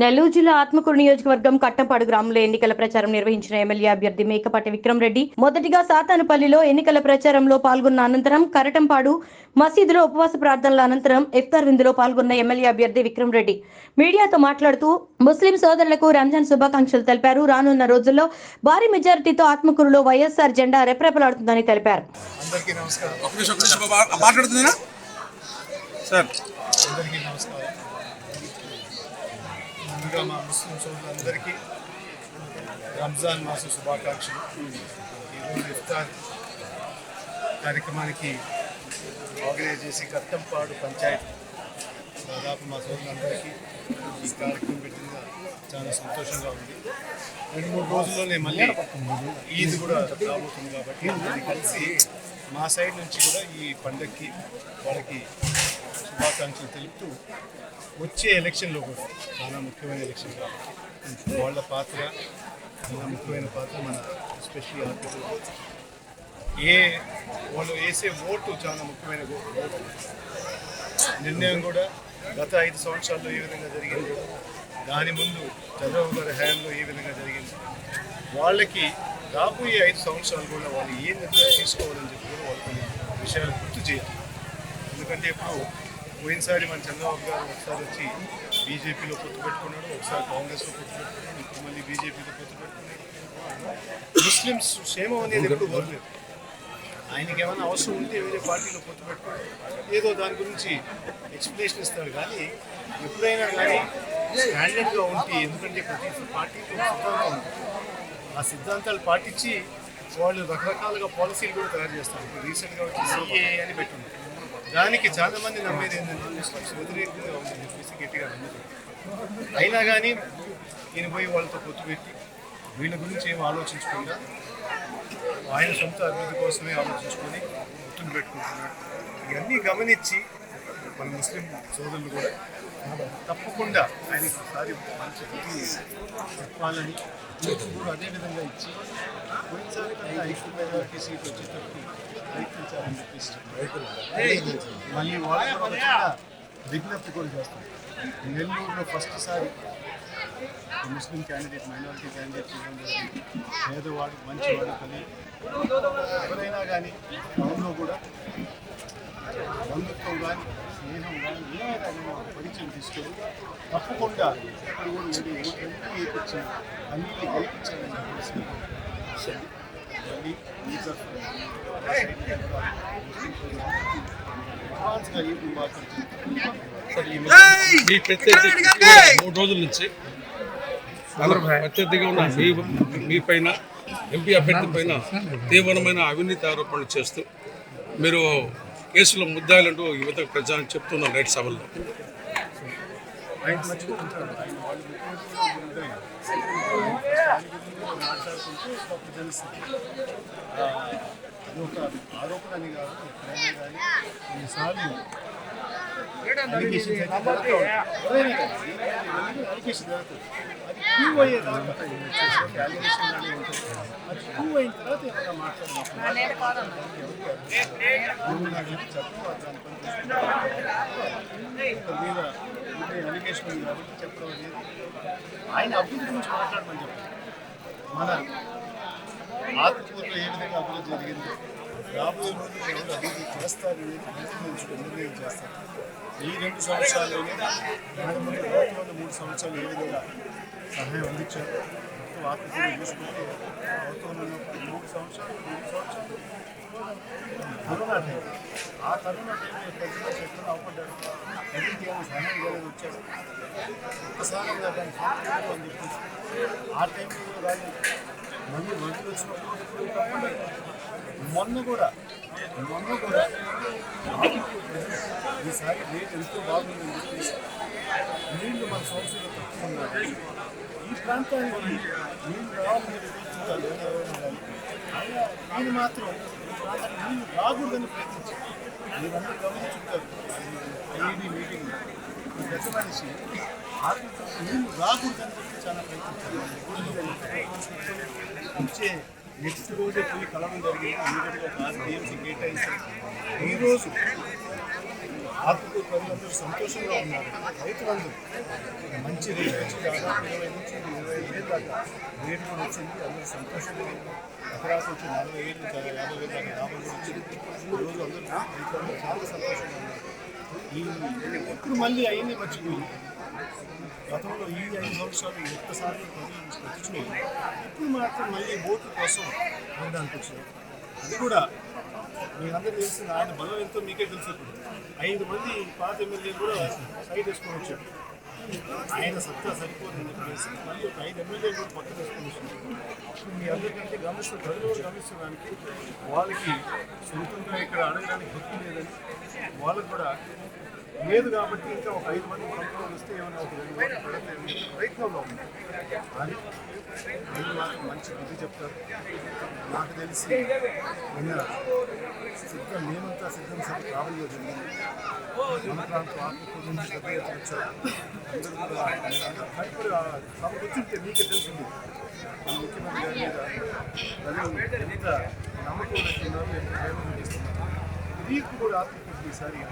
నెల్లూరు జిల్లా ఆత్మకూరు నియోజకవర్గం కట్టంపాడు గ్రామంలో ఎన్నికల ప్రచారం నిర్వహించిన ఎమ్మెల్యే అభ్యర్థి మేకపాటి విక్రమ్ రెడ్డి. మొదటిగా సాతానుపల్లిలో ఎన్నికల ప్రచారంలో పాల్గొన్న అనంతరం కరటంపాడు మసీదులో ఉపవాస ప్రార్థనల అనంతరం ఇఫ్తార్ విందులో పాల్గొన్న ఎమ్మెల్యే అభ్యర్థి విక్రమ్ రెడ్డి. మీడియాతో మాట్లాడుతూ ముస్లిం సోదరులకు రంజాన్ శుభాకాంక్షలు తెలిపారు. రానున్న రోజుల్లో భారీ మెజారిటీతో ఆత్మకూరులో వైఎస్ఆర్ జెండా రెపరెపలాడుతుందని తెలిపారు. సార్ అందరికీ నమస్కారం. ముందుగా మా ముస్లిం సోదరులందరికీ రంజాన్ మాస శుభాకాంక్షలు. ఈరోజు ఇఫ్తార్ కార్యక్రమానికి ఆర్గనైజ్ చేసి కట్టంపాడు పంచాయతీ. దాదాపు మా సోదరులందరికీ ఈ కార్యక్రమం పెట్టిన చాలా సంతోషంగా ఉంది. రెండు మూడు రోజుల్లోనే మళ్ళీ ఈద్ కూడా రాబోతుంది కాబట్టి అది కలిసి మా సైడ్ నుంచి కూడా ఈ పండగకి వాళ్ళకి శుభాకాంక్షలు తెలుపుతూ వచ్చే ఎలక్షన్లో కూడా చాలా ముఖ్యమైన ఎలక్షన్ కాబట్టి వాళ్ళ పాత్ర చాలా ముఖ్యమైన పాత్ర మన ఎస్పెషల్లీ ఆర్టీసీ ఏ వాళ్ళు వేసే ఓటు చాలా ముఖ్యమైన ఓటు. నిర్ణయం కూడా గత ఐదు సంవత్సరాల్లో ఏ విధంగా జరిగింది దాని ముందు చంద్రబాబు గారి హయాంలో ఏ విధంగా జరిగింది వాళ్ళకి రాబోయే ఐదు సంవత్సరాలు కూడా వాళ్ళు ఏ నిర్ణయం తీసుకోవాలని చెప్పి కూడా వాళ్ళు విషయాలు గుర్తు చేయాలి. ఎందుకంటే ఇప్పుడు పోయినసారి మన చంద్రబాబు గారు ఒకసారి వచ్చి బీజేపీలో పొత్తు పెట్టుకున్నాడు ఒకసారి కాంగ్రెస్లో పొత్తు పెట్టుకున్నాడు ఇప్పుడు మళ్ళీ బీజేపీలో పొత్తు పెట్టుకున్నాడు. ముస్లిమ్స్ క్షేమం అనేది ఎప్పుడు కోరలేదు ఆయనకి ఏమైనా అవసరం ఉంటే వేరే పార్టీలో పొత్తు పెట్టుకోవడం ఏదో దాని గురించి ఎక్స్ప్లెనేషన్ ఇస్తాడు కానీ ఎప్పుడైనా కానీ స్టాండర్డ్గా ఉంటే ఎందుకంటే ప్రతి పార్టీకి సిద్ధాంతం ఆ సిద్ధాంతాలు పాటించి వాళ్ళు రకరకాలుగా పాలసీలు కూడా తయారు చేస్తారు. ఇప్పుడు రీసెంట్గా వచ్చి సిఏ అని పెట్టున్నారు. దానికి చాలా మంది నమ్మేది ఏంటంటే ముస్లిమ్స్ వ్యతిరేకంగా ఉందని చెప్పేసి గట్టిగా నమ్ముతారు అయినా కానీ ఈయన పోయి వాళ్ళతో పొత్తు పెట్టి వీళ్ళ గురించి ఏం ఆలోచించకుండా ఆయన సొంత అభివృద్ధి కోసమే ఆలోచించుకొని గుర్తులు పెట్టుకుంటున్నాడు ఇవన్నీ గమనించి మన ముస్లిం సోదరులు కూడా తప్పకుండా ఆయనకి ఒకసారి మంచి బుద్ధి చెప్పాలని అదేవిధంగా అదే విధంగా ఇచ్చి పోయినసారి కన్నా ఎక్కువ మెజారిటీ సీట్ వచ్చేటప్పుడు ప్రయత్నించాలని చెప్పేసి మళ్ళీ కూడా విజ్ఞప్తి కూడా చేస్తాం. నెల్లూరులో ఫస్ట్ సారి ముస్లిం క్యాండిడేట్ మైనారిటీ క్యాండిడేట్ పేదవాడు మంచివాడు కానీ ఎవరైనా కానీ టౌన్లో కూడా బంధుత్వం కానీ స్నేహం కానీ ఏమైనా కానీ పరిచయం తీసుకొని తప్పకుండా ఎక్కడ కూడా ఉండి ఓట్లన్నీ ఏపించాలి అన్ని గెలిపించాలని చెప్పేసి మూడు రోజుల నుంచి ప్రత్యర్థిగా ఉన్న మీ మీ పైన ఎంపీ అభ్యర్థి పైన తీవ్రమైన అవినీతి ఆరోపణలు చేస్తూ మీరు కేసులో ముద్దాయిలంటూ యువతకు ప్రజలను చెప్తున్నారు రైట్ సభల్లో. ఆయన మర్చిపోతుంటాడు ఆయన వాళ్ళు ముఖ్యమంత్రి ఉంటాయి మాట్లాడుకుంటూ ఒక తెలుస్తుంది ఆ, అది ఒక ఆరోపణ అని కాదు ఎప్పుడైనా కానీ కొన్నిసార్లు allegations అయితే జరుగుతూ ఉంటాయి. ఎవరైనా కానీ, ఇవన్నీ allegations జరుగుతాయి. అది ప్రూవ్ అయ్యేదాకా వచ్చేసరికి allegation లానే ఉంటుంది. అది ప్రూవ్ అయిన తర్వాత ఏమైనా మాట్లాడినప్పుడు ప్రూవ్ నాకు చట్టం దాని పని చూసుకుంటారు. ఒకరి మీద ఉండే అలిగేషన్ ఉంది కాబట్టి చెప్పడం అనేది ఆయన అభివృద్ధి గురించి మాట్లాడమని చెప్పారు మన ఆత్మకూరులో ఏ విధంగా అభివృద్ధి జరిగింది రాబోయే రోజుల్లో ఎవరు అభివృద్ధి చేస్తారు అనేది నిర్ణయం చేస్తారు? ఈ రెండు సంవత్సరాల్లోనే మేడం మూడు సంవత్సరాలు ఏ విధంగా సహాయం అందించారు? మొత్తం ఆత్మకూరు చూసుకుంటే గౌరవంలో మూడు సంవత్సరాలు మూడు సంవత్సరాలు కరోనా టైం ఆ కరోనా టైంలో ప్రజలు ఎక్కడ అవపడ్డాడు ప్రజలకి ఏమైనా సహాయం చేయలేదు వచ్చాడు ఒక్కసారి దాన్ని సాధ్యం అని చెప్పేసి ఆ టైంలో రాలేదు మళ్ళీ వదిలి వచ్చినప్పుడు మొన్న కూడా మొన్న కూడా ఈసారి రేట్ ఎంతో బాగుందని చెప్పేసి నీళ్ళు మన సంవత్సరంలో తక్కువ ఈ ప్రాంతానికి నీళ్ళు రావాలని ప్రయత్నించాలి అయినా నేను మాత్రం ఈ ప్రాంతానికి నీళ్ళు రాకూడదని ప్రయత్నించాను మీరందరూ గమనించుంటారు ఐఈడి మీటింగ్ ఈ పెద్ద మనిషి ఆర్థిక నీళ్ళు రాకూడదని చెప్పి చాలా ప్రయత్నించారు వచ్చే నెక్స్ట్ రోజే పోయి కలవడం జరిగింది ఇమీడియట్గా కాదు ఏం టీఎంసీ కేటాయించారు ఈరోజు ఆత్మకూరు ప్రజలందరూ సంతోషంగా ఉన్నారు. రైతులందరూ. మంచి రేటు వచ్చి దాదాపు ఇరవై నుంచి ఇరవై ఐదు దాకా రేటు కూడా వచ్చింది. అందరూ సంతోషంగా ఉన్నారు. ఎకరాకు వచ్చి నలభై ఏళ్ళు యాభై వేలు దాకా లాభం కూడా వచ్చింది. ఈరోజు అందరూ రైతులందరూ చాలా సంతోషంగా ఉన్నారు. ఈ ఇప్పుడు మళ్ళీ అయింది మర్చిపోయి గతంలో ఈ ఐదు సంవత్సరాలు ఒక్కసారి ప్రజలు వచ్చినాయి ఇప్పుడు మాత్రం మళ్ళీ ఓటు కోసం ఉండడానికి వచ్చినాయి అది కూడా మీరందరూ తెలిసిన ఆయన బలం ఎంతో మీకే తెలుసు ఇప్పుడు. ఐదు మంది పాత ఎమ్మెల్యేలు కూడా సైడ్ వేసుకొని వచ్చారు. ఆయన సత్తా సరిపోతుంది చెప్పేసి. మళ్ళీ ఒక ఐదు ఎమ్మెల్యేలు కూడా పక్కన వేసుకొని వచ్చారు. మీ అందరికంటే గమనిస్తూ ప్రజలు గమనించడానికి వాళ్ళకి సొంతంగా ఇక్కడ అడగడానికి హక్కు లేదని వాళ్ళకు కూడా లేదు కాబట్టి ఇంకా ఒక ఐదు మంది కంట్రోల్ వస్తే ఏమైనా ఒక రెండు ఓట్లు పడితే ప్రయత్నంలో ఉంది కానీ వీళ్ళు మాత్రం మంచి బుద్ధి చెప్తారు. నాకు తెలిసి నిన్న సిద్ధం మేమంతా సిద్ధం సభ కావాలో జరిగింది మన ప్రాంతం ఆత్మకూరు నుంచి పెద్ద ఎత్తున వచ్చారు. అందరూ కూడా భయపడి సభకు వచ్చింటే మీకే తెలిసింది మన ముఖ్యమంత్రి గారి మీద ప్రజలు ఎంత నమ్మకం పెట్టుకున్నారు ఎంత ప్రేమ చూపిస్తున్నారు మీకు కూడా ఆత్మకూరు ఈసారి